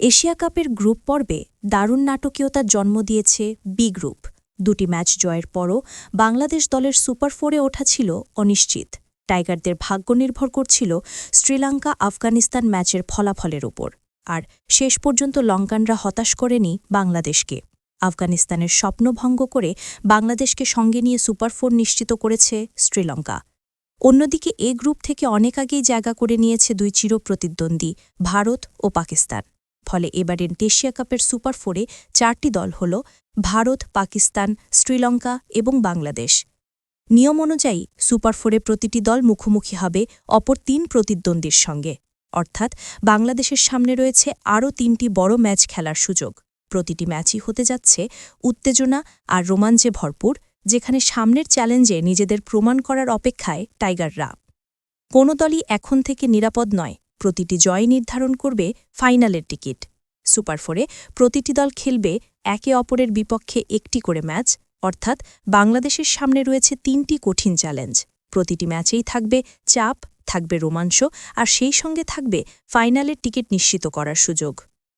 Asia কাপের group পর্বে দারুণ নাটকীয়তার জন্ম দিয়েছে বি গ্রুপ। দুটি ম্যাচ জয়ের পরও বাংলাদেশ দলের সুপার ফোরে ওঠা ছিল অনিশ্চিত। টাইগারদের ভাগ্য নির্ভর করছিল শ্রীলঙ্কা আফগানিস্তান ম্যাচের ফলাফলের ওপর আর শেষ পর্যন্ত লঙ্কানরা হতাশ করেনি বাংলাদেশকে। আফগানিস্তানের স্বপ্নভঙ্গ করে বাংলাদেশকে সঙ্গে নিয়ে সুপার ফোর নিশ্চিত করেছে শ্রীলঙ্কা। অন্যদিকে এ গ্রুপ থেকে অনেক আগেই জায়গা করে নিয়েছে দুই চিরপ্রতিদ্বন্দ্বী ভারত ও পাকিস্তান। ফলে এবারের এশিয়া কাপের সুপার ফোরে চারটি দল হল ভারত, পাকিস্তান, শ্রীলঙ্কা এবং বাংলাদেশ। নিয়ম অনুযায়ী সুপার ফোরে প্রতিটি দল মুখোমুখি হবে অপর তিন প্রতিদ্বন্দ্বীর সঙ্গে। অর্থাৎ বাংলাদেশের সামনে রয়েছে আরও তিনটি বড় ম্যাচ খেলার সুযোগ। প্রতিটি ম্যাচই হতে যাচ্ছে উত্তেজনা আর রোমাঞ্চে ভরপুর, যেখানে সামনের চ্যালেঞ্জে নিজেদের প্রমাণ করার অপেক্ষায় টাইগাররা। কোনো দলই এখন থেকে নিরাপদ নয়। প্রতিটি জয় নির্ধারণ করবে ফাইনালের টিকিট। সুপার ফোরে প্রতিটি দল খেলবে একে অপরের বিপক্ষে একটি করে ম্যাচ, অর্থাৎ বাংলাদেশের সামনে রয়েছে তিনটি কঠিন চ্যালেঞ্জ। প্রতিটি ম্যাচেই থাকবে চাপ, থাকবে রোমাঞ্চ, আর সেই সঙ্গে থাকবে ফাইনালের টিকিট নিশ্চিত করার সুযোগ।